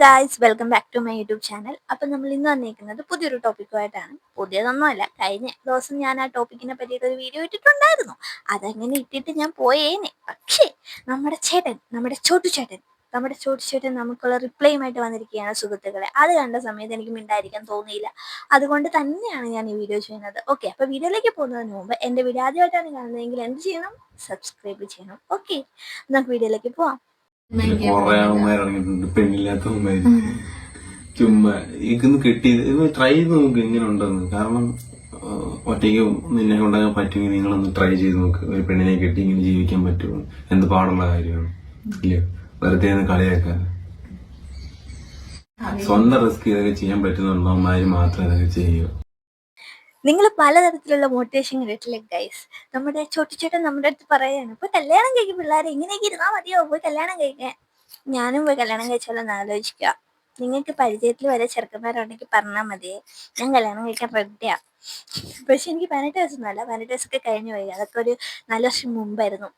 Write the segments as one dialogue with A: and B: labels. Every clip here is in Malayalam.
A: Guys welcome back to my YouTube channel അപ്പം നമ്മൾ ഇന്ന് വന്നിരിക്കുന്നത് പുതിയൊരു ടോപ്പിക്കുമായിട്ടാണ് പുതിയതൊന്നുമല്ല കഴിഞ്ഞ ദിവസം ഞാൻ ആ ടോപ്പിക്കിനെ പറ്റിയിട്ട് ഒരു വീഡിയോ ഇട്ടിട്ടുണ്ടായിരുന്നു. അതങ്ങനെ ഇട്ടിട്ട് ഞാൻ പോയേനെ. പക്ഷേ നമ്മുടെ ചേട്ടൻ നമ്മുടെ ചോട്ടു ചേട്ടൻ നമ്മുടെ ചോട്ടു ചേട്ടൻ നമുക്കുള്ള റിപ്ലൈയുമായിട്ട് വന്നിരിക്കുകയാണ് സുഹൃത്തുക്കളെ. അത് കണ്ട സമയത്ത് എനിക്ക് മിണ്ടായിരിക്കാൻ തോന്നിയില്ല. അതുകൊണ്ട് തന്നെയാണ് ഞാൻ ഈ വീഡിയോ ചെയ്യുന്നത്. ഓക്കെ അപ്പോൾ വീഡിയോയിലേക്ക് പോകുന്നതിന് മുമ്പ് എന്റെ വീഡിയോ ആദ്യമായിട്ടാണ് കാണുന്നതെങ്കിൽ എന്ത് ചെയ്യണം? സബ്സ്ക്രൈബ് ചെയ്യണം. ഓക്കെ നമുക്ക് വീഡിയോയിലേക്ക് പോവാം.
B: കൊറേ അവന്മാർ ഇറങ്ങിയിട്ടുണ്ട് പെണ്ണില്ലാത്ത അവന്മാര് ചുമ്മാ ഇതൊന്ന് കിട്ടി ഇത് ട്രൈ ചെയ്ത് നോക്ക് എങ്ങനെ ഉണ്ടെന്ന് കാരണം ഒറ്റയ്ക്ക് നിന്നെ കൊണ്ടാകാൻ പറ്റുമെങ്കിൽ നിങ്ങളൊന്ന് ട്രൈ ചെയ്ത് നോക്ക്. ഒരു പെണ്ണിനെ കെട്ടി ഇങ്ങനെ ജീവിക്കാൻ പറ്റുമോ? എന്ത് പാടുള്ള കാര്യമാണ്. ഇല്ല? വെറുതെ ഒന്ന് കളിയാക്കാൻ സ്വന്തം റിസ്ക് ഇതൊക്കെ ചെയ്യാൻ പറ്റുന്നുണ്ടോമാര് മാത്രം ഇതൊക്കെ ചെയ്യുക.
A: നിങ്ങൾ പലതരത്തിലുള്ള മോട്ടിവേഷൻ കിട്ടില്ലേ ഗൈസ് നമ്മുടെ ചോട്ടിച്ചേട്ടൻ നമ്മുടെ അടുത്ത് പറയുകയാണ് ഇപ്പൊ കല്യാണം കഴിക്കും പിള്ളേരെ ഇങ്ങനെയൊക്കെ ഇരുന്നാൽ മതിയോ? പോയി കല്യാണം കഴിക്കാൻ ഞാനും പോയി കല്യാണം കഴിച്ചാലോ എന്ന് ആലോചിക്കുക. നിങ്ങൾക്ക് പരിചയത്തിൽ വരെ ചെറുക്കന്മാരുണ്ടെങ്കിൽ പറഞ്ഞാൽ മതി. ഞാൻ കല്യാണം കഴിക്കാൻ റെഡിയാ പക്ഷെ എനിക്ക് പതിനെട്ട് വയസ്സൊന്നുമല്ല പതിനെട്ട് വയസ്സൊക്കെ കഴിഞ്ഞു പോയി. അതൊക്കെ ഒരു നാല് വർഷം മുമ്പായിരുന്നു.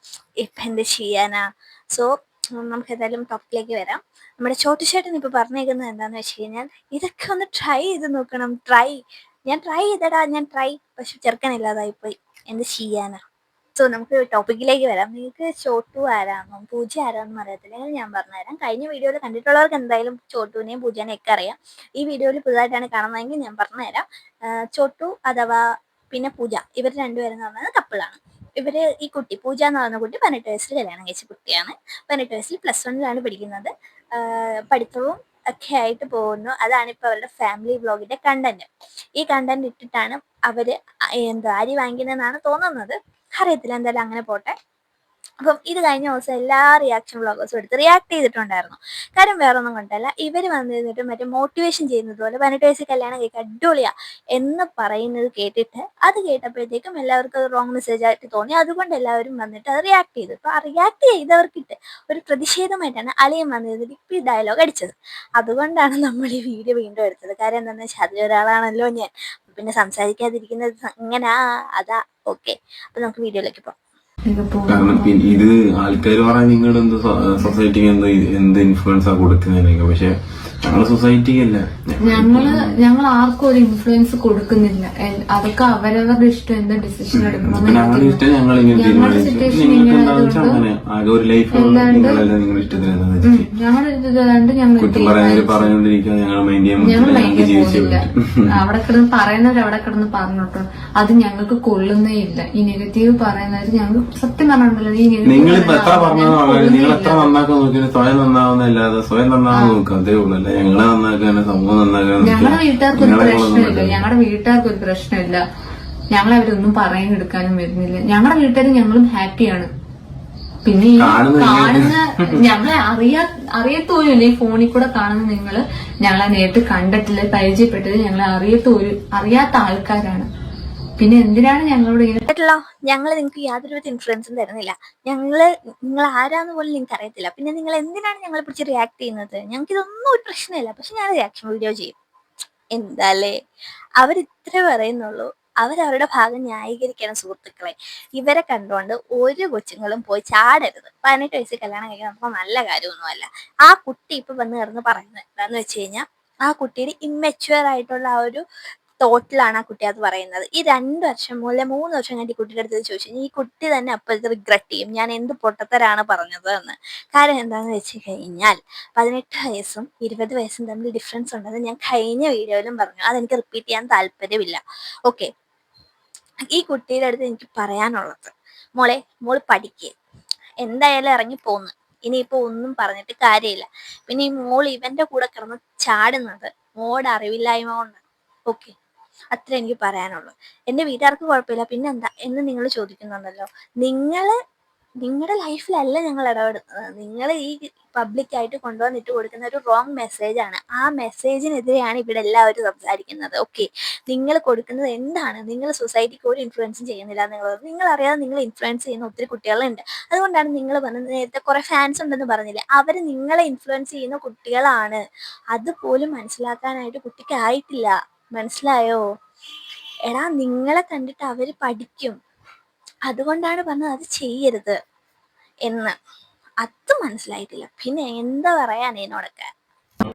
A: ഇപ്പൊ എന്ത് ചെയ്യാനാ? സോ നമുക്ക് എന്തായാലും ടോപ്പിലേക്ക് വരാം. നമ്മുടെ ചോട്ടുചേട്ടൻ ഇപ്പൊ പറഞ്ഞേക്കുന്നത് എന്താന്ന് വെച്ച് കഴിഞ്ഞാൽ ഇതൊക്കെ ഒന്ന് ട്രൈ ചെയ്ത് നോക്കണം. ട്രൈ ഞാൻ ട്രൈ ചെയ്തടാ ഞാൻ ട്രൈ പക്ഷെ ചെറുക്കനില്ലാതായിപ്പോയി. എന്ത് ചെയ്യാനാ? സോ നമുക്ക് ടോപ്പിക്കിലേക്ക് വരാം. നിങ്ങൾക്ക് ചോട്ടു ആരാണോ പൂജ ആരാന്നും അറിയത്തില്ലെങ്കിൽ ഞാൻ പറഞ്ഞുതരാം. കഴിഞ്ഞ വീഡിയോയിൽ കണ്ടിട്ടുള്ളവർക്ക് എന്തായാലും ചോട്ടുവിനെയും പൂജേനെയും ഒക്കെ അറിയാം. ഈ വീഡിയോയിൽ പുതുതായിട്ടാണ് കാണുന്നതെങ്കിൽ ഞാൻ പറഞ്ഞുതരാം. ചോട്ടു അഥവാ പിന്നെ പൂജ. ഇവർ രണ്ടുപേരും എന്ന് പറഞ്ഞത് കപ്പിളാണ് ഇവർ ഈ കുട്ടി പൂജ എന്ന് പറയുന്ന കുട്ടി പതിനെട്ട് വയസ്സിൽ കല്യാണം കഴിച്ച കുട്ടിയാണ്. പതിനെട്ട് വയസ്സിൽ പ്ലസ് വണ്ണിലാണ് പഠിക്കുന്നത്. പഠിത്തവും ഒക്കെ ആയിട്ട് പോകുന്നു. അതാണ് ഇപ്പോൾ അവരുടെ ഫാമിലി വ്ളോഗിന്റെ കണ്ടന്റ് ഈ കണ്ടന്റ് ഇട്ടിട്ടാണ് അവർ എന്താ അരി വാങ്ങിക്കുന്നതെന്നാണ് തോന്നുന്നത്. അറിയത്തില്ല എന്തായാലും അങ്ങനെ പോട്ടെ. അപ്പം ഇത് കഴിഞ്ഞ ദിവസം എല്ലാ റിയാക്ഷൻ വ്ളോഗേഴ്സും എടുത്ത് റിയാക്ട് ചെയ്തിട്ടുണ്ടായിരുന്നു. കാര്യം വേറെ ഒന്നും കൊണ്ടല്ല ഇവർ വന്നിരുന്നിട്ട് മറ്റേ മോട്ടിവേഷൻ ചെയ്യുന്നത് പോലെ പതിനെട്ട് വയസ്സിൽ കല്യാണം കേൾക്കുക അടിപൊളിയാ എന്ന് പറയുന്നത് കേട്ടിട്ട് അത് കേട്ടപ്പോഴത്തേക്കും എല്ലാവർക്കും അത് റോങ് മെസ്സേജ് ആയിട്ട് തോന്നി. അതുകൊണ്ട് എല്ലാവരും വന്നിട്ട് അത് റിയാക്ട് ചെയ്തു. അപ്പൊ ആ റിയാക്ട് ചെയ്തവർക്കിട്ട് ഒരു പ്രതിഷേധമായിട്ടാണ് അളിയൻ വന്നിരുന്നിട്ട് ഇപ്പൊ ഈ ഡയലോഗ് അടിച്ചത്. അതുകൊണ്ടാണ് നമ്മൾ ഈ വീഡിയോ വീണ്ടും എടുത്തത്. കാര്യം എന്താണെന്ന് വെച്ചാൽ അതിലൊരാളാണല്ലോ ഞാൻ. പിന്നെ സംസാരിക്കാതിരിക്കുന്നത് ഇങ്ങനാ അതാ ഓക്കെ അപ്പൊ നമുക്ക് വീഡിയോയിലേക്ക് പോകാം.
B: കാരണം പിന്നെ ഇത് ആൾക്കാർ പറയാൻ നിങ്ങൾ എന്ത് സൊസൈറ്റിക്ക് എന്ത് എന്ത് ഇൻഫ്ലുവൻസാ കൊടുക്കുന്നതിനൊക്കെ? പക്ഷെ ഞങ്ങളെ സൊസൈറ്റി അല്ല?
C: ഞങ്ങൾ ഞങ്ങൾ ആർക്കും ഒരു ഇൻഫ്ലുവൻസ് കൊടുക്കുന്നില്ല. അതൊക്കെ അവരവരുടെ ഇഷ്ടം എന്താ ഡിസിഷൻ എടുക്കണം
B: ഞങ്ങളുടെ
C: ഞങ്ങളുടെ ഞങ്ങൾ
B: മൈൻഡ്
C: അവിടെ കിടന്ന് പറയുന്നവർ അവിടെ കിടന്ന് പറഞ്ഞോട്ടോ. അത് ഞങ്ങൾക്ക് കൊള്ളുന്നേ ഇല്ല. ഈ നെഗറ്റീവ് പറയുന്നവർ ഞങ്ങൾ സത്യം പറഞ്ഞിട്ടുണ്ടല്ലോ ഈ
B: നെഗറ്റീവ്
C: പറയുന്നവര്
B: നിങ്ങൾ എത്ര. നന്നാക്കാൻ നോക്കിയാലും സ്വയം നന്നാവുന്നല്ലാതെ സ്വയം നന്നാവാൻ നോക്കുക അതേ ഉള്ളൂ. അല്ല? ഞങ്ങളെ സമൂഹം
C: ഞങ്ങളുടെ വീട്ടുകാർക്ക് ഒരു പ്രശ്നമില്ല. ഞങ്ങളുടെ വീട്ടുകാർക്ക് ഒരു പ്രശ്നമില്ല. ഞങ്ങളെ അവരൊന്നും പറയാൻ എടുക്കാനും വരുന്നില്ല. ഞങ്ങളുടെ വീട്ടുകാർ ഞങ്ങളും ഹാപ്പിയാണ്. പിന്നെ ഈ
B: കാണുന്ന
C: കാണുന്ന ഞങ്ങളെ അറിയാ അറിയത്തോലും ഈ ഫോണിൽ കൂടെ കാണുന്ന നിങ്ങൾ ഞങ്ങളെ നേരിട്ട് കണ്ടിട്ടില്ല പരിചയപ്പെട്ടത് ഞങ്ങളെ അറിയത്തോലും അറിയാത്ത ആൾക്കാരാണ്. പിന്നെ എന്തിനാണ് ഞങ്ങളോട് ഇങ്ങനെ
A: ഞങ്ങൾ നിങ്ങൾക്ക് യാതൊരുവിധ ഇൻഫ്ലുവൻസും തരുന്നില്ല. ഞങ്ങൾ നിങ്ങൾ ആരാന്ന് പോലും നിങ്ങൾക്ക് അറിയത്തില്ല. പിന്നെ നിങ്ങൾ എന്തിനാണ് ഞങ്ങളെ പിടിച്ച് റിയാക്ട് ചെയ്യുന്നത്? ഞങ്ങൾക്ക് ഇതൊന്നും ഒരു പ്രശ്നമില്ല. പക്ഷെ ഞാൻ റിയാക്ഷൻ വീഡിയോ ചെയ്യും. അവർ ഇത്ര പറയുന്നുള്ളൂ. അവരവരുടെ ഭാഗം ന്യായീകരിക്കണം സുഹൃത്തുക്കളെ. ഇവരെ കണ്ടുകൊണ്ട് ഒരു കൊച്ചുങ്ങളും പോയി ചാടരുത്. പതിനെട്ട് വയസ്സിൽ കല്യാണം കഴിക്കാൻ നമുക്ക് നല്ല കാര്യമൊന്നുമല്ല. ആ കുട്ടി ഇപ്പൊ വന്ന് കിടന്ന് പറയുന്നത് എന്താന്ന് വെച്ച് കഴിഞ്ഞാൽ ആ കുട്ടിയുടെ ഇമ്മച്വർ ആയിട്ടുള്ള ആ ഒരു തോട്ടിലാണ് ആ കുട്ടി അത് പറയുന്നത്. ഈ രണ്ട് വർഷം മുതലേ മൂന്ന് വർഷം കഴിഞ്ഞ് കുട്ടിയുടെ അടുത്ത് ചോദിച്ചു. ഈ കുട്ടി തന്നെ അപ്പോഴത്തെ റിഗ്രറ്റ് ചെയ്യും. ഞാൻ എന്ത് പൊട്ടത്തരാണ് പറഞ്ഞത് എന്ന്. കാരണം എന്താണെന്ന് വെച്ച് കഴിഞ്ഞാൽ പതിനെട്ട് വയസ്സും ഇരുപത് വയസ്സും തമ്മിൽ ഡിഫറൻസ് ഉണ്ടെന്ന് ഞാൻ കഴിഞ്ഞ വീഡിയോയിലും പറഞ്ഞു. അതെനിക്ക് റിപ്പീറ്റ് ചെയ്യാൻ താല്പര്യമില്ല. ഓക്കെ ഈ കുട്ടിയുടെ അടുത്ത് എനിക്ക് പറയാനുള്ളത് മോളെ മോൾ പഠിക്കുക എന്തായാലും ഇറങ്ങി പോന്ന്. ഇനിയിപ്പോ ഒന്നും പറഞ്ഞിട്ട് കാര്യമില്ല. പിന്നെ ഈ മോൾ ഇവന്റെ കൂടെ കിടന്ന് ചാടുന്നത് മോടെ അറിവില്ലായ്മ കൊണ്ടാണ് ഓക്കെ അത്ര എനിക്ക് പറയാനുള്ളൂ. എന്റെ വീട്ടുകാർക്ക് കുഴപ്പമില്ല. പിന്നെന്താ? എന്ന് നിങ്ങൾ ചോദിക്കുന്നുണ്ടല്ലോ. നിങ്ങൾ നിങ്ങളുടെ ലൈഫിലല്ല ഞങ്ങൾ ഇടപെടുന്നത്. നിങ്ങൾ ഈ പബ്ലിക്കായിട്ട് കൊണ്ടുവന്നിട്ട് കൊടുക്കുന്ന ഒരു റോങ് മെസ്സേജ് ആണ്. ആ മെസ്സേജിനെതിരെയാണ് ഇവിടെ എല്ലാവരും സംസാരിക്കുന്നത്. ഓക്കെ നിങ്ങൾ കൊടുക്കുന്നത് എന്താണ്? നിങ്ങൾ സൊസൈറ്റിക്ക് ഒരു ഇൻഫ്ലുവൻസും ചെയ്യുന്നില്ല നിങ്ങൾ നിങ്ങൾ അറിയാതെ നിങ്ങൾ ഇൻഫ്ലുവൻസ് ചെയ്യുന്ന ഒത്തിരി കുട്ടികളുണ്ട്. അതുകൊണ്ടാണ് നിങ്ങൾ പറഞ്ഞത് നേരത്തെ കുറെ ഫാൻസ് ഉണ്ടെന്ന് പറഞ്ഞില്ലേ? അവർ നിങ്ങളെ ഇൻഫ്ലുവൻസ് ചെയ്യുന്ന കുട്ടികളാണ്. അതുപോലും മനസ്സിലാക്കാനായിട്ട് കുട്ടിക്ക് ആയിട്ടില്ല മനസ്സിലായോ? എടാ നിങ്ങളെ കണ്ടിട്ട് അവർ പഠിക്കും. അതുകൊണ്ടാണ് പറഞ്ഞത് അത് ചെയ്യരുത് എന്ന്. അത് മനസ്സിലായിട്ടില്ല. പിന്നെ എന്താ പറയാൻ എന്നോടൊക്കെ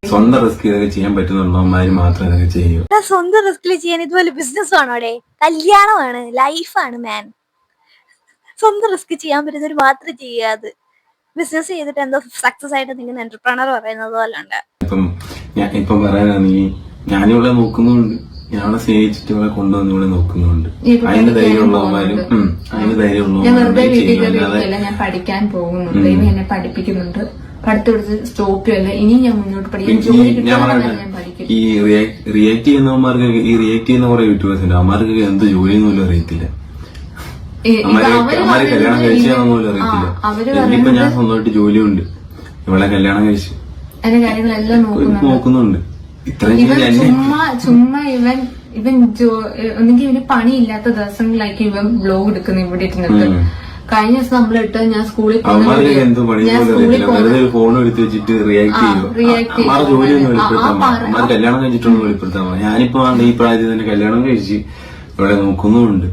B: സ്വന്തം റിസ്ക് ചെയ്യാൻ പറ്റുന്നുള്ളവന്മാര് മാത്രം ഇതൊക്കെ ചെയ്യൂ.
A: സ്വന്തം റിസ്കിൽ ചെയ്യാൻ ഇതുപോലെ ബിസിനസ് ആണോടെ കല്യാണമാണ് ലൈഫാണ് മാൻ സ്വന്തം റിസ്ക് ചെയ്യാൻ പറ്റുന്നവർ മാത്രം ചെയ്യാത് ബിസിനസ് ചെയ്തിട്ട് എന്തോ സക്സസ് ആയിട്ട് നിൽക്കുന്ന എന്റർപ്രണർ പറയുന്നത് പോലെ ഉണ്ട്
B: ഇപ്പം ഞാൻ ഇപ്പം പറയാനാണെങ്കിൽ ഞാനിവിടെ നോക്കുന്നുണ്ട് ഞാൻ അവളെ സ്നേഹിച്ചിട്ട് ഇവിടെ കൊണ്ടുവന്ന് ഇവിടെ നോക്കുന്നുണ്ട്.
C: അതിന്റെ ഇപ്പൊ
B: അതിന് ധൈര്യമുള്ളവന്മാരും അതിന്റെ അതിന് ധൈര്യമുള്ളവന്മാരും
C: ഞാൻ പഠിക്കാൻ പോകുന്നുണ്ട്. ഇനി എന്നെ പഠിപ്പിക്കുന്നുണ്ട്. പഠിത്തെടുത്ത് സ്റ്റോപ്പ് അല്ല ഇനി ഞാൻ മുന്നോട്ട് പഠിക്കും.
B: ഈ റിയാക്ട് ചെയ്യുന്നവന്മാർക്ക് ഈ റിയാക്ട് ചെയ്യുന്ന കുറെ യൂട്യൂബേഴ്സ് ഉണ്ട്. അവന്മാർക്ക് എന്ത് ജോലിയൊന്നും പോലും അറിയത്തില്ല. അവർ കല്യാണം കഴിച്ചാന്ന് പോലും അറിയത്തില്ല. എനിക്കിപ്പോ ഞാൻ സ്വന്തമായിട്ട് ജോലിയുണ്ട്. ഇവളെ കല്യാണം കഴിച്ച്.
C: നോക്കുന്നുണ്ട്. ഇവൻ ചുമ്മാ ചുമ്മാ ഇവൻ ഇവൻ ഒന്നെങ്കിൽ ഇവന് പണിയില്ലാത്ത ദിവസങ്ങളിലായിരിക്കും ഇവൻ ബ്ലോഗ് എടുക്കുന്നത് ഇവിടെ ഇരുന്നിട്ട്. കഴിഞ്ഞ ദിവസം നമ്മൾ ഇട്ട് ഞാൻ സ്കൂളിൽ ഞാൻ സ്കൂളിൽ
B: ഫോൺ എടുത്ത് വെച്ചിട്ട് റിയാക്ട് ചെയ്യും കല്യാണം കഴിച്ചിട്ടൊന്നും വെളിപ്പെടുത്താൻ പാടില്ല. ഞാനിപ്പോ ഈ പ്രായത്തിൽ തന്നെ കല്യാണം കഴിച്ച് ഇവിടെ നോക്കുന്നുമുണ്ട്.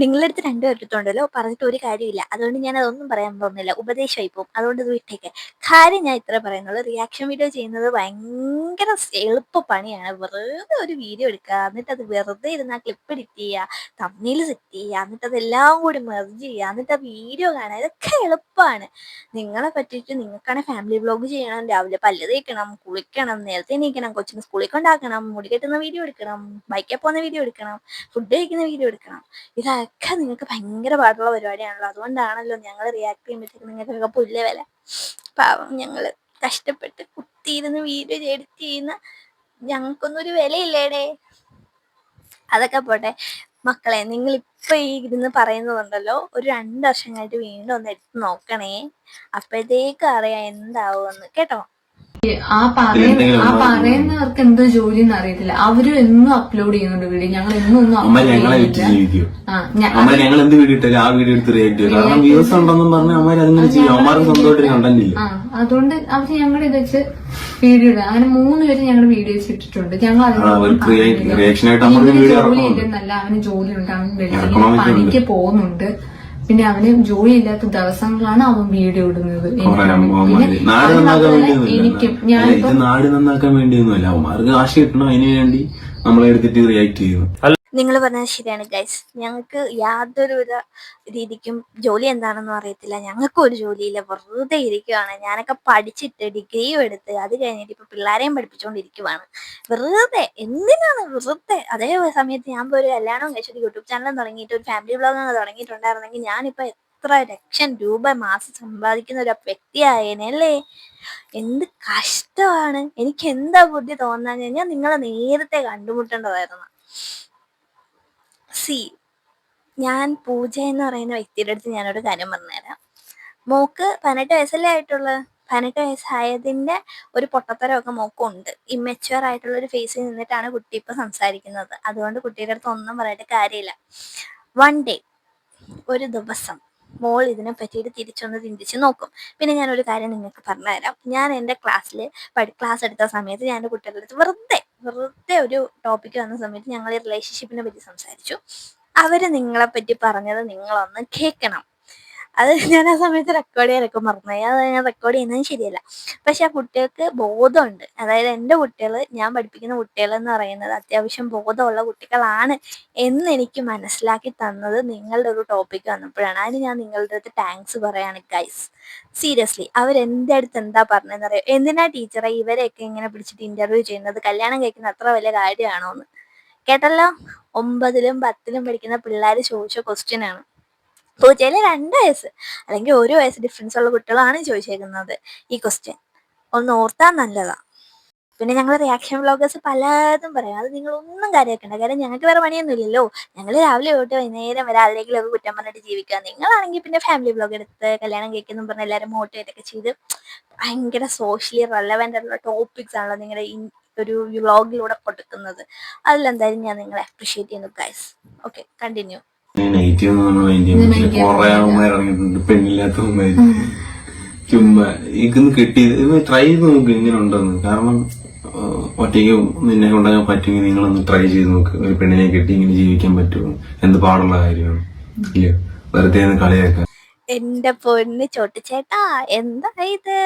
A: നിങ്ങളുടെ അടുത്ത് രണ്ടുപേർക്കുണ്ടല്ലോ പറഞ്ഞിട്ട് ഒരു കാര്യമില്ല. അതുകൊണ്ട് ഞാൻ അതൊന്നും പറയാൻ പോകുന്നില്ല. ഉപദേശമായി പോകും. അതുകൊണ്ട് ഇത് വിട്ടേക്ക് കാര്യം ഞാൻ ഇത്ര പറയുന്നുള്ളൂ. റിയാക്ഷൻ വീഡിയോ ചെയ്യുന്നത് ഭയങ്കര എളുപ്പ പണിയാണ്. വെറുതെ ഒരു വീഡിയോ എടുക്കുക. എന്നിട്ട് അത് വെറുതെ ഇരുന്ന് ആ ക്ലിപ്പ് എഡിറ്റ് ചെയ്യുക. തമ്മിൽ സെറ്റ് ചെയ്യുക. എന്നിട്ട് അതെല്ലാം കൂടി മെർജ് ചെയ്യുക. എന്നിട്ട് ആ വീഡിയോ കാണുക. ഇതൊക്കെ എളുപ്പമാണ്. നിങ്ങളെ പറ്റിയിട്ട് നിങ്ങൾക്കാണെങ്കിൽ ഫാമിലി വ്ലോഗ് ചെയ്യണം. രാവിലെ പല്ല് തേക്കണം കുളിക്കണം നേരത്തെ എണീക്കണം കൊച്ചിന് സ്കൂളിൽ കൊണ്ടാക്കണം മുടി കെട്ടുന്ന വീഡിയോ എടുക്കണം ബൈക്കിൽ പോകുന്ന വീഡിയോ എടുക്കണം ഫുഡ് കഴിക്കുന്ന വീഡിയോ എടുക്കണം. ഇതൊക്കെ നിങ്ങൾക്ക് ഭയങ്കര പാടുള്ള പരിപാടിയാണല്ലോ. അതുകൊണ്ടാണല്ലോ ഞങ്ങൾ റിയാക്ട് ചെയ്യുമ്പോഴത്തേക്ക് നിങ്ങൾക്കൊക്കെ പുല്ല് വില. പാവം ഞങ്ങൾ കഷ്ടപ്പെട്ട് കുത്തിയിരുന്ന് വീഡിയോ എഡിറ്റ് ചെയ്യുന്ന ഞങ്ങൾക്കൊന്നും ഒരു വിലയില്ലേടേ. അതൊക്കെ പോട്ടെ. മക്കളെ നിങ്ങൾ ഇപ്പൊ ഈ ഇരുന്ന് പറയുന്നതുണ്ടല്ലോ ഒരു രണ്ട് വർഷം കഴിഞ്ഞിട്ട് വീണ്ടും ഒന്ന് എടുത്ത് നോക്കണേ. അപ്പോഴത്തേക്ക് അറിയാം എന്താവുമെന്ന്. കേട്ടോ?
C: ആ പറയുന്ന ആ പറയുന്നവർക്ക് എന്ത് ജോലി എന്ന് അറിയത്തില്ല. അവരും എന്നും അപ്ലോഡ് ചെയ്യുന്നുണ്ട് വീഡിയോ. ഞങ്ങൾ എന്നും ഒന്നും അപ്ലോഡ്
B: ഞങ്ങളെ
C: ചെയ്യുന്നില്ല.
B: ഞങ്ങൾ എന്ത് വീഡിയോ ഇട്ടാലും ആ വീഡിയോ എടുത്ത് റിയാക്ട് ചെയ്യും. കാരണം വ്യൂസ് ഉണ്ടെന്നും പറഞ്ഞ് അമ്മമാർ അതിങ്ങനെ ചെയ്യും. അമ്മമാർക്ക് സ്വന്തമായിട്ട് കണ്ടന്റ് ഇല്ല.
C: അതുകൊണ്ട് അവർ ഞങ്ങളുടെ ഇത് വെച്ച് വീഡിയോ ഇടുക. അങ്ങനെ മൂന്ന് പേര് ഞങ്ങളുടെ വീഡിയോസ് ഇട്ടിട്ടുണ്ട്. ഞങ്ങൾ
B: വീഡിയോ
C: ജോലി ഇല്ലെന്നല്ല അവന് ജോലി ഉണ്ട്. അവൻ വെളിയിൽ പണിക്ക് പോകുന്നുണ്ട്. പിന്നെ അവന് ജോലി ഇല്ലാത്ത ദിവസങ്ങളാണ് അവൻ വീഡിയോ ഇടുന്നത്.
B: എനിക്ക്
C: ഞാൻ
B: നാട് നന്നാക്കാൻ വേണ്ടിയൊന്നുമില്ല നാട് നന്നാക്കാൻ വേണ്ടിയൊന്നുമല്ല അവന്മാർക്ക് കാശ് കിട്ടണം അതിനു വേണ്ടി നമ്മളെ എടുത്തിട്ട് റിയാക്ട് ചെയ്യുന്നു.
A: നിങ്ങൾ പറഞ്ഞത് ശരിയാണ് ഗൈസ് ഞങ്ങൾക്ക് യാതൊരുവിധ രീതിക്കും ജോലി എന്താണെന്ന് അറിയത്തില്ല. ഞങ്ങൾക്കും ഒരു ജോലിയില്ല. വെറുതെ ഇരിക്കുവാണ്. ഞാനൊക്കെ പഠിച്ചിട്ട് ഡിഗ്രിയും എടുത്ത് അത് കഴിഞ്ഞിട്ട് ഇപ്പൊ പിള്ളേരെയും പഠിപ്പിച്ചുകൊണ്ടിരിക്കുവാണ് വെറുതെ എന്തിനാണ് വെറുതെ? അതേ സമയത്ത് ഞാൻ ഇപ്പോൾ ഒരു കല്യാണം കഴിച്ചിട്ട് യൂട്യൂബ് ചാനൽ തുടങ്ങിയിട്ട് ഒരു ഫാമിലി ബ്ലോഗ് തുടങ്ങിയിട്ടുണ്ടായിരുന്നെങ്കിൽ ഞാനിപ്പോ എത്ര ലക്ഷം രൂപ മാസം സമ്പാദിക്കുന്ന ഒരു വ്യക്തിയായേനെ അല്ലേ എന്ത് കഷ്ടമാണ്. എനിക്ക് എന്താ ബുദ്ധി തോന്നാൻ ഞാൻ നിങ്ങളെ നേരത്തെ കണ്ടുമുട്ടേണ്ടതായിരുന്നു. സി. ഞാൻ പൂജ എന്ന് പറയുന്ന വ്യക്തിയുടെ അടുത്ത് ഞാനൊരു കാര്യം പറഞ്ഞുതരാം. മോക്ക് പതിനെട്ട് വയസ്സല്ലേ ആയിട്ടുള്ളത് പതിനെട്ട് വയസ്സായതിന്റെ ഒരു പൊട്ടത്തരമൊക്കെ മോക്കുണ്ട്. ഇമ്മച്ചുവർ ആയിട്ടുള്ള ഒരു ഫേസിൽ നിന്നിട്ടാണ് കുട്ടി ഇപ്പോൾ സംസാരിക്കുന്നത്. അതുകൊണ്ട് കുട്ടിയുടെ അടുത്ത് ഒന്നും പറയേണ്ട കാര്യമില്ല. വൺ ഡേ ഒരു ദിവസം മോൾ ഇതിനെ പറ്റിയിട്ട് തിരിച്ചൊന്ന് ചിന്തിച്ച് നോക്കും. പിന്നെ ഞാനൊരു കാര്യം നിങ്ങൾക്ക് പറഞ്ഞുതരാം. ഞാൻ എന്റെ ക്ലാസ്സിൽ പഠി ക്ലാസ് എടുത്ത സമയത്ത് ഞാൻ കുട്ടികളുടെ അടുത്ത് വെറുതെ വെറുതെ ഒരു ടോപ്പിക്ക് വന്ന സമയത്ത് ഞങ്ങൾ ഈ റിലേഷൻഷിപ്പിനെ പറ്റി സംസാരിച്ചു. അവർ നിങ്ങളെ പറ്റി പറഞ്ഞത് നിങ്ങളൊന്ന് കേൾക്കണം. അത് ഞാൻ ആ സമയത്ത് റെക്കോർഡ് ചെയ്യാനൊക്കെ മറന്നുപോയി അത് ഞാൻ റെക്കോർഡ് ചെയ്യുന്നത് ശരിയല്ല. പക്ഷെ ആ കുട്ടികൾക്ക് ബോധമുണ്ട്. അതായത് എന്റെ കുട്ടികൾ ഞാൻ പഠിപ്പിക്കുന്ന കുട്ടികൾ എന്ന് പറയുന്നത് അത്യാവശ്യം ബോധമുള്ള കുട്ടികളാണ് എന്ന് എനിക്ക് മനസ്സിലാക്കി തന്നത് നിങ്ങളുടെ ഒരു ടോപ്പിക് വന്നപ്പോഴാണ്. അതിന് ഞാൻ നിങ്ങളുടെ അടുത്ത് താങ്ക്സ് പറയാണ് ഗൈസ് സീരിയസ്ലി അവരെന്റെ അടുത്ത് എന്താ പറഞ്ഞതെന്ന് അറിയാം? എന്തിനാ ടീച്ചറെ ഇവരെയൊക്കെ ഇങ്ങനെ പിടിച്ചിട്ട് ഇന്റർവ്യൂ ചെയ്യുന്നത്? കല്യാണം കഴിക്കുന്ന അത്ര വലിയ കാര്യമാണോ എന്ന് കേട്ടല്ലോ? ഒമ്പതിലും പത്തിലും പഠിക്കുന്ന പിള്ളേർ ചോദിച്ച ക്വസ്റ്റ്യൻ ആണ്. പൂജയിൽ രണ്ട് വയസ്സ്. അല്ലെങ്കിൽ ഒരു വയസ്സ് ഡിഫറൻസ് ഉള്ള കുട്ടികളാണ് ചോദിച്ചേക്കുന്നത് ഈ ക്വസ്റ്റ്യൻ ഒന്ന് ഓർത്താൻ നല്ലതാ. പിന്നെ ഞങ്ങൾ റിയാക്ഷൻ വ്ളോഗേഴ്സ് പലതും പറയാം. അത് നിങ്ങൾ ഒന്നും കാര്യമാക്കണ്ട കാര്യം ഞങ്ങൾക്ക് വേറെ പണിയൊന്നും ഇല്ലല്ലോ ഞങ്ങൾ രാവിലെ തൊട്ട് വൈകുന്നേരം വരെ ആരെങ്കിലും കുറ്റം പറഞ്ഞിട്ട് ജീവിക്കുക. നിങ്ങളാണെങ്കിൽ പിന്നെ ഫാമിലി വ്ളോഗ് എടുത്ത് കല്യാണം കഴിക്കുന്നു പറഞ്ഞ് എല്ലാവരും മോട്ടിവേറ്റ് ഒക്കെ ചെയ്ത് ഭയങ്കര സോഷ്യലി റെലവെന്റ് ആയിട്ടുള്ള ടോപ്പിക്സ് ആണല്ലോ നിങ്ങളുടെ ഒരു വ്ളോഗിലൂടെ കൊടുക്കുന്നത്. അതിലെന്തായാലും ഞാൻ നിങ്ങളെ അപ്രീഷിയേറ്റ് ചെയ്യുന്നു ഗൈസ് ഓക്കെ കണ്ടിന്യൂ
B: നെഗറ്റീവ് നമ്മൾ മൈൻഡ് ചെയ്യാൻ കുറെ ആൾമാർ ഇറങ്ങിയിട്ടുണ്ട്. പെണ്ണില്ലാത്തവന്മാര് ചുമ്മാ ഇതൊന്ന് കിട്ടി ഇത് ട്രൈ ചെയ്ത് നോക്ക് ഇങ്ങനെ ഉണ്ടെന്ന് കാരണം ഒറ്റയ്ക്ക് നിന്നെ കൊണ്ടാകാൻ പറ്റുമെങ്കിൽ നിങ്ങളൊന്ന് ട്രൈ ചെയ്ത് നോക്ക്. ഒരു പെണ്ണിനെ കിട്ടി ഇങ്ങനെ ജീവിക്കാൻ പറ്റുമോ? എന്ത് പാടുള്ള കാര്യമാണ്. ഇല്ല? വെറുതെ ഒന്ന് കളിയാക്കാം.
A: എന്റെ പൊന്ന് ചോട്ടിച്ചേട്ടാ എന്താ ഇത്?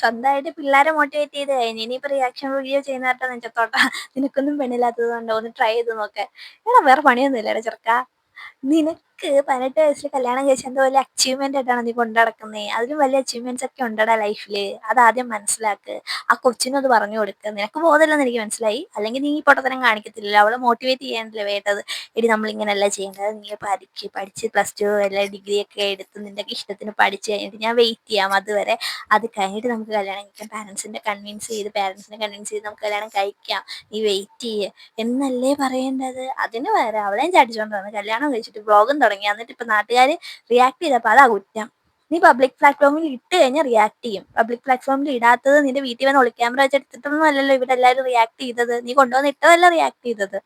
A: സ്വന്തമായിട്ട് പിള്ളേരെ മോട്ടിവേറ്റ് ചെയ്ത് കഴിഞ്ഞു ഇനിയിപ്പോ റിയാക്ഷൻ വീഡിയോ ചെയ്യുന്നതായിട്ട് നെഞ്ചത്തോട്ടാ. നിനക്കൊന്നും പെണ്ണില്ലാത്തത് കൊണ്ടോ? ഒന്ന് ട്രൈ ചെയ്ത് നോക്കേ. എടാ വേറെ പണിയൊന്നും ഇല്ലടാ ചെറുക്ക നിനക്ക് പതിനെട്ട് വയസ്സിൽ കല്യാണം കഴിച്ച എന്തോ വലിയ അച്ചീവ്മെന്റ് ആയിട്ടാണ് നീ കൊണ്ടു നടക്കുന്നത് അതിലും വലിയ അച്ചീവ്മെന്റ്സ് ഒക്കെ ഉണ്ടടാ ലൈഫിൽ അതാദ്യം മനസ്സിലാക്ക്. ആ കൊച്ചിനും അത് പറഞ്ഞു കൊടുക്കുക നിനക്ക് ബോധമില്ലെന്ന് എനിക്ക് മനസ്സിലായി. അല്ലെങ്കിൽ നീ പൊട്ടത്തരം കാണിക്കത്തില്ലല്ലോ. അവളെ മോട്ടിവേറ്റ് ചെയ്യാനല്ലേ വേണ്ടത്. എടി നമ്മൾ ഇങ്ങനെയല്ല ചെയ്യേണ്ടത്. നീ പഠിക്ക്. പഠിച്ച് പ്ലസ് ടു എല്ലാ ഡിഗ്രി ഒക്കെ എടുത്ത് നിന്റെ ഇഷ്ടത്തിന് പഠിച്ച് കഴിഞ്ഞിട്ട് ഞാൻ വെയിറ്റ് ചെയ്യാം അതുവരെ. അത് കഴിഞ്ഞിട്ട് നമുക്ക് കല്യാണം കഴിക്കാം. പാരൻസിന്റെ കൺവിൻസ് ചെയ്ത് പാരൻസിനെ കൺവിൻസ് ചെയ്ത് നമുക്ക് കല്യാണം കഴിക്കാം. നീ വെയിറ്റ് ചെയ്യ്. എന്നല്ലേ പറയേണ്ടത്? അതിന് വേറെ അവളെയും ചാടിച്ചോണ്ടാണ് കല്യാണം കഴിച്ചിട്ട് വ്ളോഗും തുടങ്ങി. എന്നിട്ട് ഇപ്പൊ നാട്ടുകാർ റിയാക്ട് ചെയ്തപ്പോ അതാ കുറ്റം. നീ പബ്ലിക് പ്ലാറ്റ്ഫോമിൽ ഇട്ട് കഴിഞ്ഞാൽ റിയാക്ട് ചെയ്യും. പബ്ലിക് പ്ലാറ്റ്ഫോമിൽ ഇടാത്തത് നിന്റെ വീട്ടിൽ വന്ന് ഒളിക്യാമറ വെച്ചെടുത്തിട്ടൊന്നും അല്ലല്ലോ ഇവിടെ എല്ലാവരും റിയാക്ട് ചെയ്തത്. നീ കൊണ്ടുവന്ന് ഇട്ടതല്ല റിയാക്ട് ചെയ്തത്.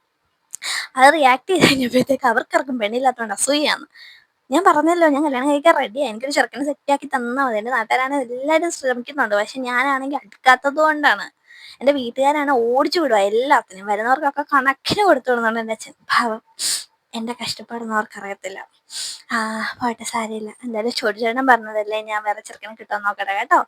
A: അത് റിയാക്ട് ചെയ്ത് കഴിഞ്ഞപ്പോഴത്തേക്ക് അവർക്കിറക്കും പെണ്ണില്ലാത്തതുകൊണ്ട് അസൂയാണ് ഞാൻ പറഞ്ഞല്ലോ ഞാൻ കല്യാണം കഴിക്കാൻ റെഡിയാണ് എനിക്കൊരു ചെറുക്കനെ സെറ്റാക്കി തന്നാൽ മതി. എന്റെ നാട്ടുകാരാണ് എല്ലാവരും ശ്രമിക്കുന്നുണ്ട്. പക്ഷെ ഞാനാണെങ്കിൽ അടുക്കാത്തത് കൊണ്ടാണ്. എന്റെ വീട്ടുകാരാണ് ഓടിച്ചു വിടുക എല്ലാത്തിനും. വരുന്നവർക്കൊക്കെ കണക്കിന് കൊടുത്തു വിടുന്നുണ്ട് എന്റെ അച്ഛൻ. പാവം. എന്റെ കഷ്ടപ്പാടൊന്നും അവർക്കറിയത്തില്ല. ആ പോട്ടെ സാരമില്ല എന്തായാലും ചോദിച്ചേട്ടൻ പറഞ്ഞതല്ലേ ഞാൻ വേറെ ചെറുക്കനെ കിട്ടാൻ നോക്കട്ടെ കേട്ടോ.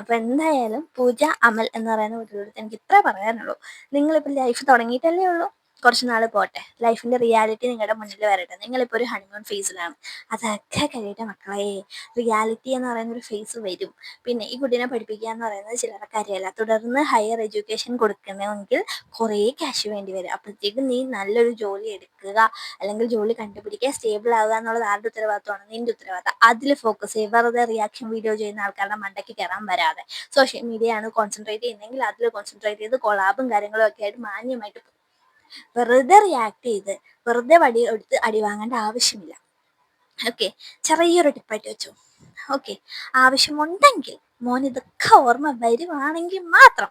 A: അപ്പൊ എന്തായാലും പൂജ അമൽ എന്ന് പറയുന്ന വീട്ടിലെടുത്ത് എനിക്ക് ഇത്രേ പറയാനുള്ളൂ. നിങ്ങളിപ്പോൾ ലൈഫ് തുടങ്ങിയിട്ടല്ലേ ഉള്ളൂ? കുറച്ച് നാൾ പോട്ടെ. ലൈഫിന്റെ റിയാലിറ്റി നിങ്ങളുടെ മുന്നിൽ വരട്ടെ. നിങ്ങളിപ്പോൾ ഒരു ഹണിമൂൺ ഫേസിലാണ് അതൊക്കെ കഴിയട്ടെ മക്കളെ. റിയാലിറ്റി എന്ന് പറയുന്ന ഒരു ഫേസ് വരും. പിന്നെ ഈ കുട്ടീനെ പഠിപ്പിക്കുക എന്ന് പറയുന്നത് ചിലർക്ക് അറിയില്ല തുടർന്ന് ഹയർ എഡ്യൂക്കേഷൻ കൊടുക്കണമെങ്കിൽ കുറേ ക്യാഷ് വേണ്ടി വരും. അപ്പോഴത്തേക്കും നീ നല്ലൊരു ജോലി എടുക്കുക. അല്ലെങ്കിൽ ജോലി കണ്ടുപിടിക്കുക സ്റ്റേബിൾ ആവുക എന്നുള്ളത് ആരുടെ ഉത്തരവാദിത്തമാണ്? നിന്റെ ഉത്തരവാദിത്തം. അതിൽ ഫോക്കസ് ചെയ്യുക വെറുതെ റിയാക്ഷൻ വീഡിയോ ചെയ്യുന്ന ആൾക്കാരുടെ മണ്ടയ്ക്ക് കയറാൻ വരാതെ. സോഷ്യൽ മീഡിയ ആണ് കോൺസെൻട്രേറ്റ് ചെയ്യുന്നതെങ്കിൽ അതിൽ കോൺസെൻട്രേറ്റ് ചെയ്ത് കൊളാബും കാര്യങ്ങളും ഒക്കെ ആയിട്ട് മാന്യമായിട്ട്. വെറുതെ റിയാക്ട് ചെയ്ത് വെറുതെ വടി എടുത്ത് അടി വാങ്ങേണ്ട ആവശ്യമില്ല. ഓക്കെ ചെറിയൊരു ടിപ്പായിട്ട് വെച്ചു. ഓക്കെ ആവശ്യമുണ്ടെങ്കിൽ മോൻ ഇതൊക്കെ ഓർമ്മ വരുവാണെങ്കിൽ മാത്രം